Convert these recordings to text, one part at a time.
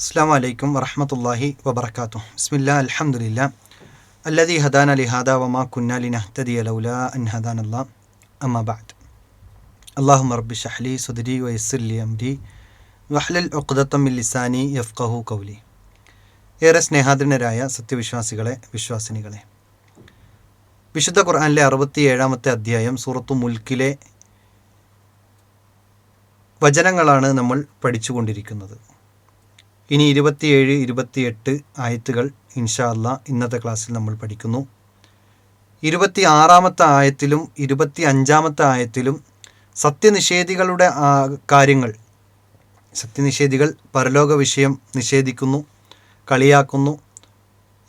അസ്സാം വലൈക്കും വറഹമത്തല്ലാഹി വബർക്കാത്തു ബിസ്മില്ല അലഹമില്ല ഹദാൻ അലി ഹാദ വമാ കുന്നാലി നഹ്തദി അലൗല അൻ ഹദാൻ അല്ലാ അമ്മബാദ് അള്ളാഹു റബ്ബി ഷഹ്ലി സുദരി വയസ്സുല്ലി അംരി വഹ്ലൽ ഉഖ്ദത്തമ്മിൽ ലിസാനി യഫ്കഹു കൗലി ഏറെ സ്നേഹാദ്രനരായ സത്യവിശ്വാസികളെ വിശ്വാസിനികളെ. വിശുദ്ധ ഖുർആാനിലെ അറുപത്തി ഏഴാമത്തെ അധ്യായം സൂറത്തു മുൽക്കിലെ വചനങ്ങളാണ് നമ്മൾ പഠിച്ചുകൊണ്ടിരിക്കുന്നത്. ഇനി ഇരുപത്തിയേഴ് ഇരുപത്തിയെട്ട് ആയത്തുകൾ ഇൻഷാ അല്ലാ ഇന്നത്തെ ക്ലാസ്സിൽ നമ്മൾ പഠിക്കുന്നു. ഇരുപത്തി ആറാമത്തെ ആയത്തിലും ഇരുപത്തി അഞ്ചാമത്തെ ആയത്തിലും സത്യനിഷേധികളുടെ കാര്യങ്ങൾ സത്യനിഷേധികൾ പരലോക വിഷയം നിഷേധിക്കുന്നു കളിയാക്കുന്നു.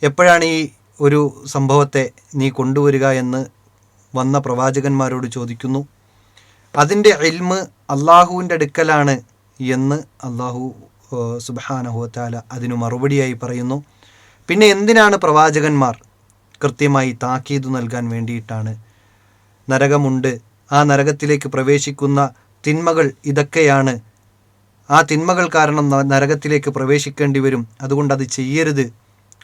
എപ്പോഴാണ് ഈ ഒരു സംഭവത്തെ നീ കൊണ്ടുവരിക എന്ന് വന്ന പ്രവാചകന്മാരോട് ചോദിക്കുന്നു. അതിന്റെ എൽമ് അള്ളാഹുവിന്റെ അടുക്കലാണ് എന്ന് അള്ളാഹു സുബാനഹുത്താല അതിനു മറുപടിയായി പറയുന്നു. പിന്നെ എന്തിനാണ് പ്രവാചകന്മാർ കൃത്യമായി താക്കീത് നൽകാൻ വേണ്ടിയിട്ടാണ് നരകമുണ്ട്? ആ നരകത്തിലേക്ക് പ്രവേശിക്കുന്ന തിന്മകൾ ഇതൊക്കെയാണ്. ആ തിന്മകൾ കാരണം നരകത്തിലേക്ക് പ്രവേശിക്കേണ്ടി വരും. അതുകൊണ്ട് അത് ചെയ്യരുത്.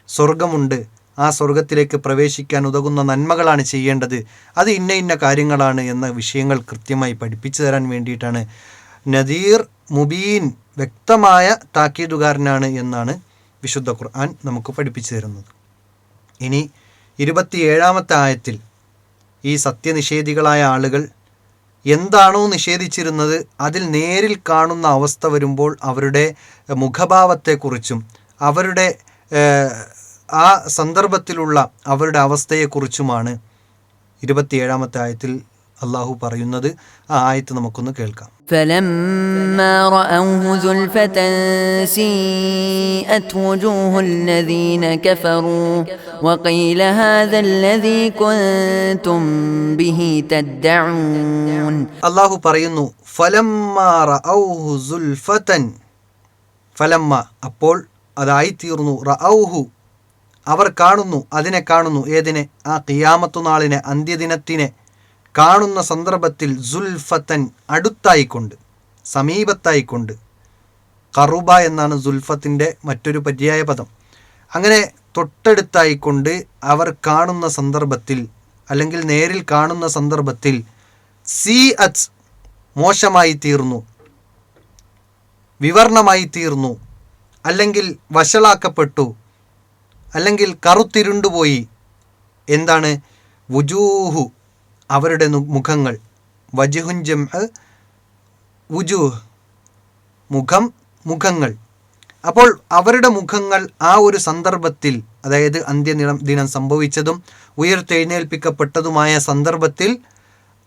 സ്വർഗമുണ്ട്. ആ സ്വർഗത്തിലേക്ക് പ്രവേശിക്കാൻ ഉതകുന്ന നന്മകളാണ് ചെയ്യേണ്ടത്. അത് ഇന്ന ഇന്ന കാര്യങ്ങളാണ് എന്ന വിഷയങ്ങൾ കൃത്യമായി പഠിപ്പിച്ചു തരാൻ വേണ്ടിയിട്ടാണ് നദീർ മുബീൻ വ്യക്തമായ താക്കീതുകാരനാണ് എന്നാണ് വിശുദ്ധ ഖുർആൻ നമുക്ക് പഠിപ്പിച്ചു തരുന്നത്. ഇനി ഇരുപത്തിയേഴാമത്തെ ആയത്തിൽ ഈ സത്യനിഷേധികളായ ആളുകൾ എന്താണോ നിഷേധിച്ചിരുന്നത് അതിൽ നേരിൽ കാണുന്ന അവസ്ഥ വരുമ്പോൾ അവരുടെ മുഖഭാവത്തെക്കുറിച്ചും അവരുടെ ആ സന്ദർഭത്തിലുള്ള അവരുടെ അവസ്ഥയെക്കുറിച്ചുമാണ് ഇരുപത്തിയേഴാമത്തെ ആയത്തിൽ അള്ളാഹു പറയുന്നത്. ആ ആയത്ത് നമുക്കൊന്ന് കേൾക്കാം. فلما رأوه زلفة سيئت وجوه الذين كفروا وقيل هذا الذي كنتم به تدعون അള്ളാഹു പറയുന്നു ഫലമ്മ റഔഹു സുൽഫതൻ ഫലമ്മ അപ്പോൾ അതായിത്തീർന്നു റഔഹു അവർ കാണുന്നു അതിനെ കാണുന്നു ഏതിനെ ആ ഖിയാമത്തു നാളിനെ അന്ത്യദിനത്തിനെ കാണുന്ന സന്ദർഭത്തിൽ സുൽഫത്തൻ അടുത്തായിക്കൊണ്ട് സമീപത്തായിക്കൊണ്ട്. കറുബ എന്നാണ് സുൽഫത്തിന്റെ മറ്റൊരു പര്യായ പദം. അങ്ങനെ തൊട്ടടുത്തായിക്കൊണ്ട് അവർ കാണുന്ന സന്ദർഭത്തിൽ അല്ലെങ്കിൽ നേരിൽ കാണുന്ന സന്ദർഭത്തിൽ സി അച്ച് മോശമായി തീർന്നു വിവർണമായി തീർന്നു അല്ലെങ്കിൽ വഷളാക്കപ്പെട്ടു അല്ലെങ്കിൽ കറുത്തിരുണ്ടുപോയി. എന്താണ്? വുജൂഹു. അവരുടെ മുഖങ്ങൾ. മുഖങ്ങൾ വജുഹുഞ്ചം വുജൂഹ്. മുഖം മുഖങ്ങൾ. അപ്പോൾ അവരുടെ മുഖങ്ങൾ ആ ഒരു സന്ദർഭത്തിൽ അതായത് അന്ത്യ ദിനം സംഭവിച്ചതും ഉയർത്തെഴുന്നേൽപ്പിക്കപ്പെട്ടതുമായ സന്ദർഭത്തിൽ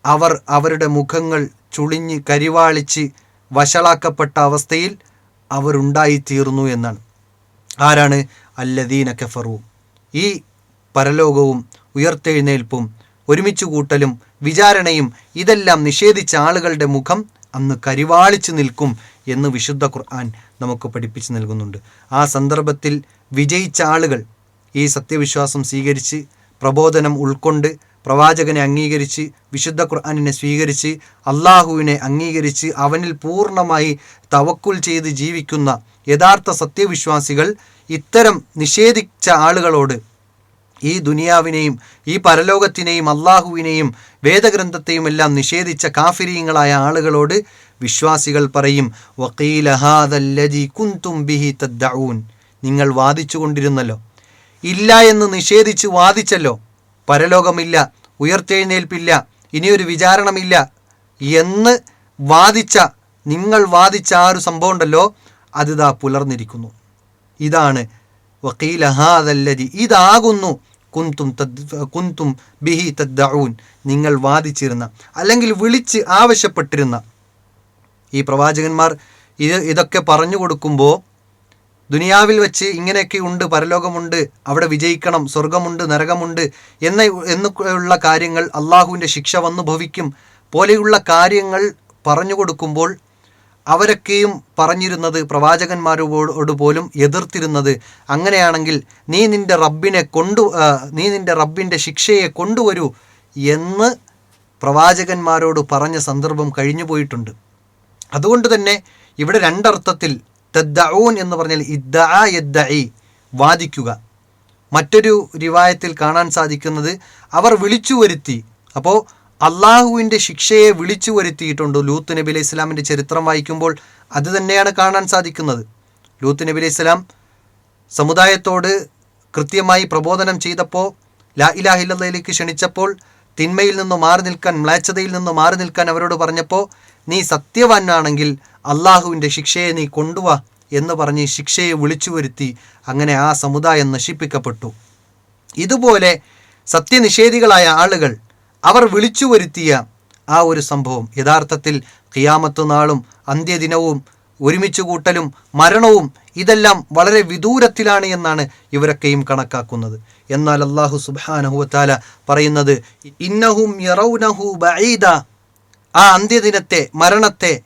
അവർ അവരുടെ മുഖങ്ങൾ ചുളിഞ്ഞ് കരിവാളിച്ച് വഷളാക്കപ്പെട്ട അവസ്ഥയിൽ അവരുണ്ടായിത്തീർന്നു എന്നാണ്. ആരാണ്? അല്ലദീന കഫറു. ഈ പരലോകവും ഉയർത്തെഴുന്നേൽപ്പും ഒരുമിച്ച് കൂട്ടലും വിചാരണയും ഇതെല്ലാം നിഷേധിച്ച ആളുകളുടെ മുഖം അന്ന് കരിവാളിച്ചു നിൽക്കും എന്ന് വിശുദ്ധ ഖുർആൻ നമുക്ക് പഠിപ്പിച്ചു നൽകുന്നുണ്ട്. ആ സന്ദർഭത്തിൽ വിജയിച്ച ആളുകൾ ഈ സത്യവിശ്വാസം സ്വീകരിച്ച് പ്രബോധനം ഉൾക്കൊണ്ട് പ്രവാചകനെ അംഗീകരിച്ച് വിശുദ്ധ ഖുർആാനിനെ സ്വീകരിച്ച് അള്ളാഹുവിനെ അംഗീകരിച്ച് അവനിൽ പൂർണമായി തവക്കുൽ ചെയ്ത് ജീവിക്കുന്ന യഥാർത്ഥ സത്യവിശ്വാസികൾ ഇത്തരം നിഷേധിച്ച ആളുകളോട് ഈ ദുനിയാവിനെയും ഈ പരലോകത്തിനെയും അള്ളാഹുവിനെയും വേദഗ്രന്ഥത്തെയും എല്ലാം നിഷേധിച്ച കാഫിരീങ്ങളായ ആളുകളോട് വിശ്വാസികൾ പറയും വക്കീല ഹാദല്ലദീ കുന്തും ബിഹി തദ്ദഊൻ. നിങ്ങൾ വാദിച്ചു കൊണ്ടിരുന്നല്ലോ ഇല്ല എന്ന് നിഷേധിച്ച് വാദിച്ചല്ലോ. പരലോകമില്ല ഉയർത്തെഴുന്നേൽപ്പില്ല ഇനിയൊരു വിചാരണമില്ല എന്ന് വാദിച്ച നിങ്ങൾ വാദിച്ച ആ ഒരു സംഭവം ഉണ്ടല്ലോ അതിതാ പുലർന്നിരിക്കുന്നു. ഇതാണ് വക്കീല ഹാദല്ലതി ഇതാകുന്നു കുന്തും തദ് കുന്തും ബിഹി തദ്ദഊൻ നിങ്ങൾ വാദിച്ചിരുന്ന അല്ലെങ്കിൽ വിളിച്ച് ആവശ്യപ്പെട്ടിരുന്ന. ഈ പ്രവാചകന്മാർ ഇത് ഇതൊക്കെ പറഞ്ഞു കൊടുക്കുമ്പോൾ ദുനിയാവിൽ വെച്ച് ഇങ്ങനെയൊക്കെ ഉണ്ട് പരലോകമുണ്ട് അവിടെ വിജയിക്കണം സ്വർഗമുണ്ട് നരകമുണ്ട് എന്ന എന്നുള്ള കാര്യങ്ങൾ അള്ളാഹുവിന്റെ ശിക്ഷ വന്നു ഭവിക്കും. പോലെയുള്ള കാര്യങ്ങൾ പറഞ്ഞു കൊടുക്കുമ്പോൾ അവരൊക്കെയും പറഞ്ഞിരുന്നത് പ്രവാചകന്മാരോട് പോലും എതിർത്തിരുന്നത്. അങ്ങനെയാണെങ്കിൽ നീ നിന്റെ റബ്ബിനെ കൊണ്ടു നീ നിന്റെ റബ്ബിന്റെ ശിക്ഷയെ കൊണ്ടുവരൂ എന്ന് പ്രവാചകന്മാരോട് പറഞ്ഞ സന്ദർഭം കഴിഞ്ഞു പോയിട്ടുണ്ട്. അതുകൊണ്ട് തന്നെ ഇവിടെ രണ്ടർത്ഥത്തിൽ തദ്ദഊൻ എന്ന് പറഞ്ഞാൽ ഇദ്ദഅ യദ്ദഇ വാദിക്കുക. മറ്റൊരു റിവായത്തിൽ കാണാൻ സാധിക്കുന്നത് അവർ വിളിച്ചു വരുത്തി അപ്പോൾ അള്ളാഹുവിന്റെ ശിക്ഷയെ വിളിച്ചു വരുത്തിയിട്ടുണ്ട്? ലൂത്ത് നബി അലൈഹി ഇസ്ലാമിന്റെ ചരിത്രം വായിക്കുമ്പോൾ അത് തന്നെയാണ് കാണാൻ സാധിക്കുന്നത്. ലൂത്ത് നബി അലൈഹി ഇസ്ലാം സമുദായത്തോട് കൃത്യമായി പ്രബോധനം ചെയ്തപ്പോൾ ലാ ഇലാഹില്ലയിലേക്ക് ക്ഷണിച്ചപ്പോൾ തിന്മയിൽ നിന്ന് മാറി നിൽക്കാൻ മ്ലേച്ഛതയിൽ നിന്ന് മാറി നിൽക്കാൻ അവരോട് പറഞ്ഞപ്പോൾ നീ സത്യവാനാണെങ്കിൽ അള്ളാഹുവിന്റെ ശിക്ഷയെ നീ കൊണ്ടുവാ എന്ന് പറഞ്ഞ് ശിക്ഷയെ വിളിച്ചു വരുത്തി അങ്ങനെ ആ സമുദായം നശിപ്പിക്കപ്പെട്ടു. ഇതുപോലെ സത്യനിഷേധികളായ ആളുകൾ അവർ വിളിച്ചു വരുത്തിയ ആ ഒരു സംഭവം. യഥാർത്ഥത്തിൽ ഖിയാമത്ത് നാളും അന്ത്യദിനവും ഒരുമിച്ച് കൂട്ടലും മരണവും ഇതെല്ലാം വളരെ വിദൂരത്തിലാണ് എന്നാണ് ഇവരൊക്കെയും കണക്കാക്കുന്നത്. എന്നാൽ അള്ളാഹു സുബാനഹുവത്താല പറയുന്നത് ഇന്നഹും യറൗനഹു ബഈദ. ആ അന്ത്യദിനത്തെ മരണത്തെ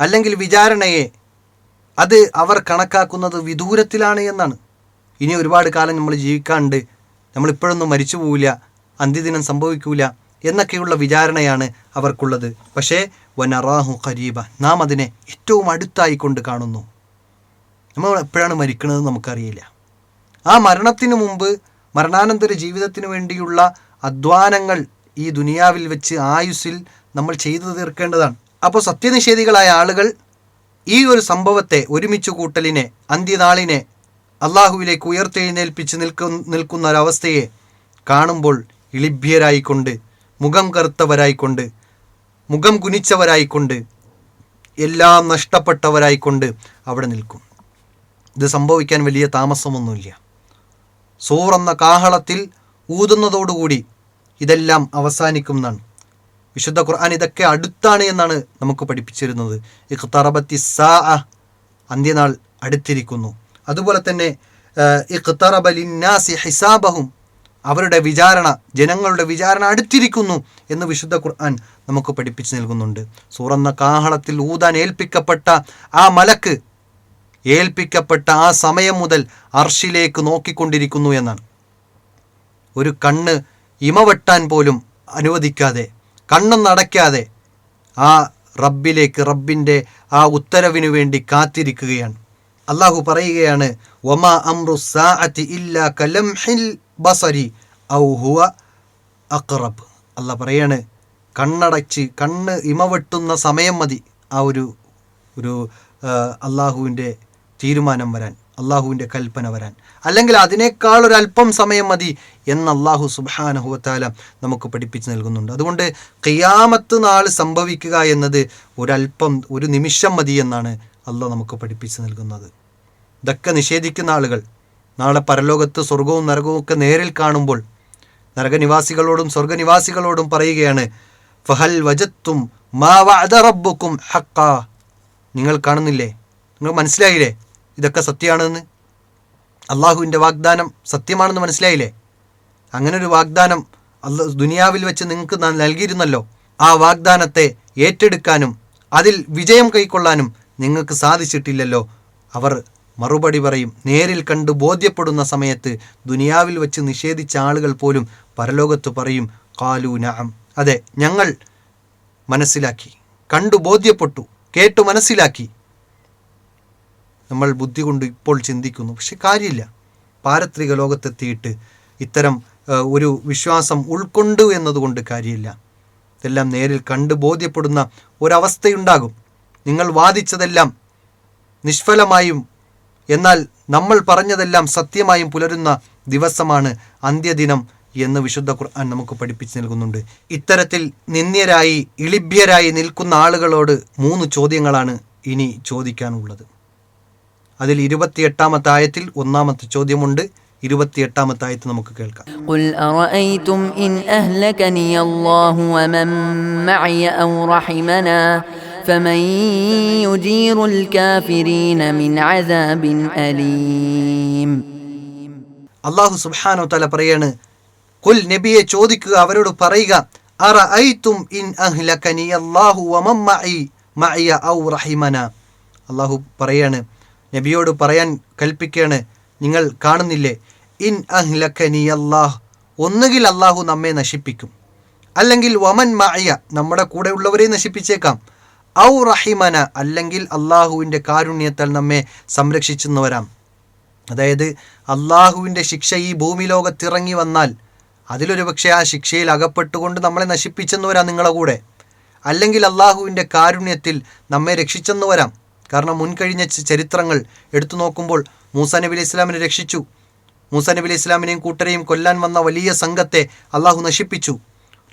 അല്ലെങ്കിൽ വിചാരണയെ അത് അവർ കണക്കാക്കുന്നത് വിദൂരത്തിലാണ് എന്നാണ്. ഇനി ഒരുപാട് കാലം നമ്മൾ ജീവിക്കാണ്ട് നമ്മളിപ്പോഴൊന്നും മരിച്ചു പോവില്ല അന്ത്യദിനം സംഭവിക്കൂല എന്നൊക്കെയുള്ള വിചാരണയാണ് അവർക്കുള്ളത്. പക്ഷേ വനറാഹു ഖരീബ നാം അതിനെ ഏറ്റവും അടുത്തായി കൊണ്ട് കാണുന്നു. നമ്മൾ എപ്പോഴാണ് മരിക്കുന്നത് നമുക്കറിയില്ല. ആ മരണത്തിന് മുമ്പ് മരണാനന്തര ജീവിതത്തിന് വേണ്ടിയുള്ള അധ്വാനങ്ങൾ ഈ ദുനിയാവിൽ വെച്ച് ആയുസ്സിൽ നമ്മൾ ചെയ്തു തീർക്കേണ്ടതാണ്. അപ്പോൾ സത്യനിഷേധികളായ ആളുകൾ ഈ ഒരു സംഭവത്തെ ഒരുമിച്ച് കൂട്ടലിനെ അന്ത്യനാളിനെ അള്ളാഹുവിലേക്ക് ഉയർത്തെഴുന്നേൽപ്പിച്ച് നിൽക്കുന്ന നിൽക്കുന്ന ഒരവസ്ഥയെ കാണുമ്പോൾ ഇളിഭ്യരായിക്കൊണ്ട് മുഖം കറുത്തവരായിക്കൊണ്ട് മുഖം കുനിച്ചവരായിക്കൊണ്ട് എല്ലാം നഷ്ടപ്പെട്ടവരായിക്കൊണ്ട് അവിടെ നിൽക്കും. ഇത് സംഭവിക്കാൻ വലിയ താമസമൊന്നുമില്ല. സൂറെന്ന കാഹളത്തിൽ ഊതുന്നതോടുകൂടി ഇതെല്ലാം അവസാനിക്കും എന്നാണ് വിശുദ്ധ ഖുർആൻ ഇതൊക്കെ അടുത്താണ് എന്നാണ് നമുക്ക് പഠിപ്പിച്ചിരുന്നത്. ഇഖ്തറബത്തി സാ അന്ത്യനാൾ അടുത്തിരിക്കുന്നു. അതുപോലെ തന്നെ ഇഖ്തറബലിന്നാസി ഹിസാബഹും അവരുടെ വിചാരണ ജനങ്ങളുടെ വിചാരണ അടുത്തിരിക്കുന്നു എന്ന് വിശുദ്ധ ഖുർആൻ നമുക്ക് പഠിപ്പിച്ചു നൽകുന്നുണ്ട്. സൂറന്ന കാഹളത്തിൽ ഊതാൻ ഏൽപ്പിക്കപ്പെട്ട ആ മലക്ക് ഏൽപ്പിക്കപ്പെട്ട ആ സമയം മുതൽ അർഷിലേക്ക് നോക്കിക്കൊണ്ടിരിക്കുന്നു എന്നാണ്. ഒരു കണ്ണ് ഇമവെട്ടാൻ പോലും അനുവദിക്കാതെ കണ്ണൊന്നടയ്ക്കാതെ ആ റബ്ബിലേക്ക് റബ്ബിന്റെ ആ ഉത്തരവിനു വേണ്ടി കാത്തിരിക്കുകയാണ്. അള്ളാഹു പറയുകയാണ് ഒമാ അമ്രു സാഅത്തി ഇല്ല കലംഹിൽ ബസരി. ഔ ഹുവ അക്റബ്. അല്ല പറയാണ് കണ്ണടച്ച് കണ്ണ് ഇമവെട്ടുന്ന സമയം മതി. ആ ഒരു ഒരു അള്ളാഹുവിന്റെ തീരുമാനം വരാൻ അള്ളാഹുവിന്റെ കൽപ്പന വരാൻ. അല്ലെങ്കിൽ അതിനേക്കാൾ ഒരു അല്പം സമയം മതി എന്ന് അള്ളാഹു സുബാനഹുവത്താല നമുക്ക് പഠിപ്പിച്ച് നൽകുന്നുണ്ട്. അതുകൊണ്ട് ഖിയാമത്ത് നാൾ സംഭവിക്കുക എന്നത് ഒരല്പം ഒരു നിമിഷം മതി എന്നാണ് അള്ളാഹ് നമുക്ക് പഠിപ്പിച്ച് നൽകുന്നത്. ഇതൊക്കെ നിഷേധിക്കുന്ന ആളുകൾ നാളെ പരലോകത്ത് സ്വർഗവും നരകവും ഒക്കെ നേരിൽ കാണുമ്പോൾ നരകനിവാസികളോടും സ്വർഗനിവാസികളോടും പറയുകയാണ് ഫഹൽ വജത്തും മാ വഅദ റബ്ബുക്കും ഹക്ക നിങ്ങൾ കാണുന്നില്ലേ? നിങ്ങൾ മനസ്സിലായില്ലേ ഇതൊക്കെ സത്യമാണെന്ന്? അള്ളാഹുവിന്റെ വാഗ്ദാനം സത്യമാണെന്ന് മനസ്സിലായില്ലേ? അങ്ങനെ ഒരു വാഗ്ദാനം ദുനിയാവിൽ വെച്ച് നിങ്ങൾക്ക് നൽകിയിരുന്നല്ലോ. ആ വാഗ്ദാനത്തെ ഏറ്റെടുക്കാനും അതിൽ വിജയം കൈക്കൊള്ളാനും നിങ്ങൾക്ക് സാധിച്ചിട്ടില്ലല്ലോ. അവർ മറുപടി പറയും നേരിൽ കണ്ട് ബോധ്യപ്പെടുന്ന സമയത്ത് ദുനിയാവിൽ വെച്ച് നിഷേധിച്ച ആളുകൾ പോലും പരലോകത്ത് പറയും കാലു നാം അതെ ഞങ്ങൾ മനസ്സിലാക്കി കണ്ടു ബോധ്യപ്പെട്ടു കേട്ടു മനസ്സിലാക്കി. നമ്മൾ ബുദ്ധി കൊണ്ട് ഇപ്പോൾ ചിന്തിക്കുന്നു പക്ഷെ കാര്യമില്ല. പാരത്രിക ലോകത്തെത്തിയിട്ട് ഇത്തരം ഒരു വിശ്വാസം ഉൾക്കൊണ്ടു എന്നതുകൊണ്ട് കാര്യമില്ല. ഇതെല്ലാം നേരിൽ കണ്ട് ബോധ്യപ്പെടുന്ന ഒരവസ്ഥയുണ്ടാകും. നിങ്ങൾ വാദിച്ചതെല്ലാം നിഷ്ഫലമായും എന്നാൽ നമ്മൾ പറഞ്ഞതെല്ലാം സത്യമായും പുലരുന്ന ദിവസമാണ് അന്ത്യദിനം എന്ന് വിശുദ്ധ ഖുർആൻ നമുക്ക് പഠിപ്പിച്ചു നൽകുന്നുണ്ട് ഇത്തരത്തിൽ നിന്ദ്യരായി ഇളിഭ്യരായി നിൽക്കുന്ന ആളുകളോട് മൂന്ന് ചോദ്യങ്ങളാണ് ഇനി ചോദിക്കാനുള്ളത് അതിൽ ഇരുപത്തിയെട്ടാമത്തെ ആയത്തിൽ ഒന്നാമത്തെ ചോദ്യമുണ്ട് ഇരുപത്തിയെട്ടാമത്തെ ആയത്ത് നമുക്ക് കേൾക്കാം قل أرأيتم إن أهلكني الله ومن معي أو رحمنا فمن يجير الكافرين من عذاب أليم അള്ളാഹു സുബ്ഹാനഹു തആല പറയാണ് കുൽ നബിയെ ചോദിക്കുക അവരോട് പറയുക അറഅയ്തും ഇൻ റഹിമന. അള്ളാഹു പറയാണ് നബിയോട് പറയാൻ കൽപ്പിക്കുകയാണ് നിങ്ങൾ കാണുന്നില്ലേ? ഇൻ അഹ്ലഖനി അള്ളാഹ് ഒന്നുകിൽ അള്ളാഹു നമ്മെ നശിപ്പിക്കും. അല്ലെങ്കിൽ വമൻ മായ നമ്മുടെ കൂടെ ഉള്ളവരെ നശിപ്പിച്ചേക്കാം. ഔ റഹിമന അല്ലെങ്കിൽ അള്ളാഹുവിന്റെ കാരുണ്യത്താൽ നമ്മെ സംരക്ഷിച്ചെന്ന് വരാം അതായത് അള്ളാഹുവിന്റെ ശിക്ഷ ഈ ഭൂമി ലോകത്തിറങ്ങി വന്നാൽ അതിലൊരു പക്ഷേ ആ ശിക്ഷയിൽ അകപ്പെട്ടുകൊണ്ട് നമ്മളെ നശിപ്പിച്ചെന്ന് വരാം നിങ്ങളെ കൂടെ. അല്ലെങ്കിൽ അള്ളാഹുവിന്റെ കാരുണ്യത്തിൽ നമ്മെ രക്ഷിച്ചെന്ന് വരാം കാരണം മുൻകഴിഞ്ഞ ചരിത്രങ്ങൾ എടുത്തു നോക്കുമ്പോൾ മൂസ നബി അലൈഹി ഇസ്ലാമിനെ രക്ഷിച്ചു. മൂസ നബി അലൈഹി ഇസ്ലാമിനെയും കൂട്ടരെയും കൊല്ലാൻ വന്ന വലിയ സംഘത്തെ അള്ളാഹു നശിപ്പിച്ചു.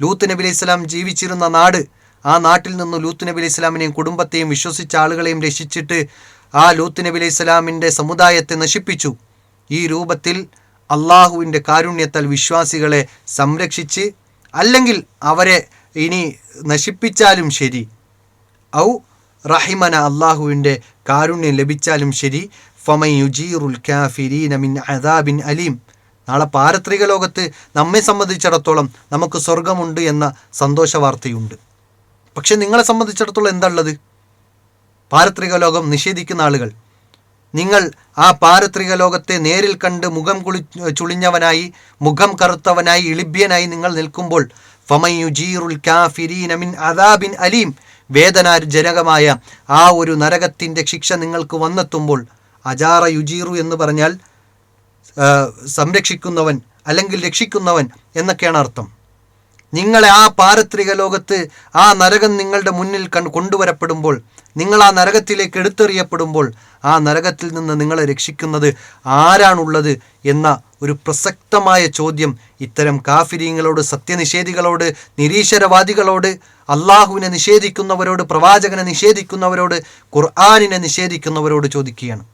ലൂത്ത് നബി അലൈഹി ഇസ്ലാം ജീവിച്ചിരുന്ന നാട് ആ നാട്ടിൽ നിന്ന് ലൂത്ത് നബി അലൈഹി ഇസ്ലാമിനെയും കുടുംബത്തെയും വിശ്വസിച്ച ആളുകളെയും രക്ഷിച്ചിട്ട് ആ ലൂത്ത് നബി അലൈഹി ഇസ്ലാമിന്റെ സമുദായത്തെ നശിപ്പിച്ചു. ഈ രൂപത്തിൽ അള്ളാഹുവിന്റെ കാരുണ്യത്താൽ വിശ്വാസികളെ സംരക്ഷിച്ച് അല്ലെങ്കിൽ അവരെ ഇനി നശിപ്പിച്ചാലും ശരി. ഔ റഹിമന അള്ളാഹുവിന്റെ കാരുണ്യം ലഭിച്ചാലും ശരി. ഫമയുജീറുൽ കാഫിരീന മിൻ അദാബിൻ അലീം. നാളെ പാരത്രിക ലോകത്ത് നമ്മെ സംബന്ധിച്ചിടത്തോളം നമുക്ക് സ്വർഗമുണ്ട് എന്ന സന്തോഷ വാർത്തയുണ്ട് പക്ഷെ നിങ്ങളെ സംബന്ധിച്ചിടത്തോളം എന്താ ഉള്ളത്? പാരത്രിക ലോകം നിഷേധിക്കുന്ന ആളുകൾ. നിങ്ങൾ ആ പാരത്രിക ലോകത്തെ നേരിൽ കണ്ട് മുഖം കുളി ചുളിഞ്ഞവനായി മുഖം കറുത്തവനായി ഇളിബ്യനായി നിങ്ങൾ നിൽക്കുമ്പോൾ ഫമയുജീറുൽ കാഫിരീന മിൻ അദാബിൻ അലീം വേദനാജനകമായ ആ ഒരു നരകത്തിന്റെ ശിക്ഷ നിങ്ങൾക്ക് വന്നെത്തുമ്പോൾ അജാറ യുജീറു എന്ന് പറഞ്ഞാൽ സംരക്ഷിക്കുന്നവൻ അല്ലെങ്കിൽ രക്ഷിക്കുന്നവൻ എന്നൊക്കെയാണ് അർത്ഥം. നിങ്ങളെ ആ പാരത്രിക ലോകത്ത് ആ നരകം നിങ്ങളുടെ മുന്നിൽ കൺ കൊണ്ടുവരപ്പെടുമ്പോൾ നിങ്ങൾ ആ നരകത്തിലേക്ക് എടുത്തെറിയപ്പെടുമ്പോൾ ആ നരകത്തിൽ നിന്ന് നിങ്ങളെ രക്ഷിക്കുന്നത് ആരാണുള്ളത് എന്ന ഒരു പ്രസക്തമായ ചോദ്യം ഇത്തരം കാഫിരീങ്ങളോട് സത്യനിഷേധികളോട് നിരീശ്വരവാദികളോട് അള്ളാഹുവിനെ നിഷേധിക്കുന്നവരോട് പ്രവാചകനെ നിഷേധിക്കുന്നവരോട് ഖുർആാനിനെ നിഷേധിക്കുന്നവരോട് ചോദിക്കുകയാണ്.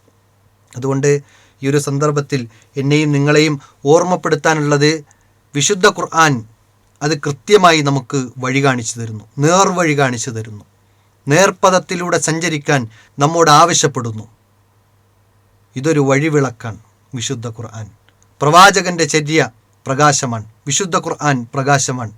അതുകൊണ്ട് ഈ ഒരു സന്ദർഭത്തിൽ എന്നെയും നിങ്ങളെയും ഓർമ്മപ്പെടുത്താനുള്ളത് വിശുദ്ധ ഖുർആൻ അത് കൃത്യമായി നമുക്ക് വഴി കാണിച്ചു തരുന്നു നേർവഴി കാണിച്ചു തരുന്നു. നേർപഥത്തിലൂടെ സഞ്ചരിക്കാൻ നമ്മോട് ആവശ്യപ്പെടുന്നു. ഇതൊരു വഴിവിളക്കാണ് വിശുദ്ധ ഖുർആൻ. പ്രവാചകന്റെ ചര്യ പ്രകാശമാണ്. വിശുദ്ധ ഖുർആൻ പ്രകാശമാണ്.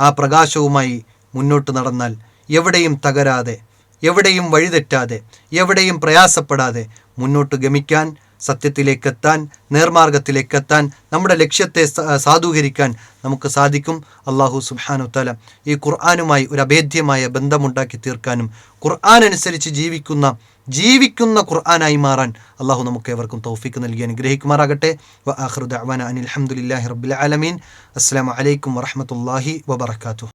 ആ പ്രകാശവുമായി മുന്നോട്ട് നടന്നാൽ എവിടെയും തകരാതെ എവിടെയും വഴിതെറ്റാതെ എവിടെയും പ്രയാസപ്പെടാതെ മുന്നോട്ട് ഗമിക്കാൻ സത്യത്തിലേക്കെത്താൻ നേർമാർഗത്തിലേക്കെത്താൻ നമ്മുടെ ലക്ഷ്യത്തെ സാധൂകരിക്കാൻ നമുക്ക് സാധിക്കും. അള്ളാഹു സുബാനു തല ഈ ഖുർആാനുമായി ഒരു അഭേദ്യമായ ബന്ധമുണ്ടാക്കി തീർക്കാനും ഖുർആൻ അനുസരിച്ച് ജീവിക്കുന്ന ജീവിക്കുന്ന ഖുർആനായി മാറാൻ അള്ളാഹു നമുക്ക് ഏവർക്കും തൗഫീക്ക് നൽകി അനുഗ്രഹിക്കുമാറാകട്ടെ. വ ആഖിറു ദഅ്വാന അനിൽ ഹംദുലില്ലാഹി റബ്ബിൽ ആലമീൻ. അസ്സലാമു അലൈക്കും വറഹ്മത്തുള്ളാഹി വബറകാതുഹു.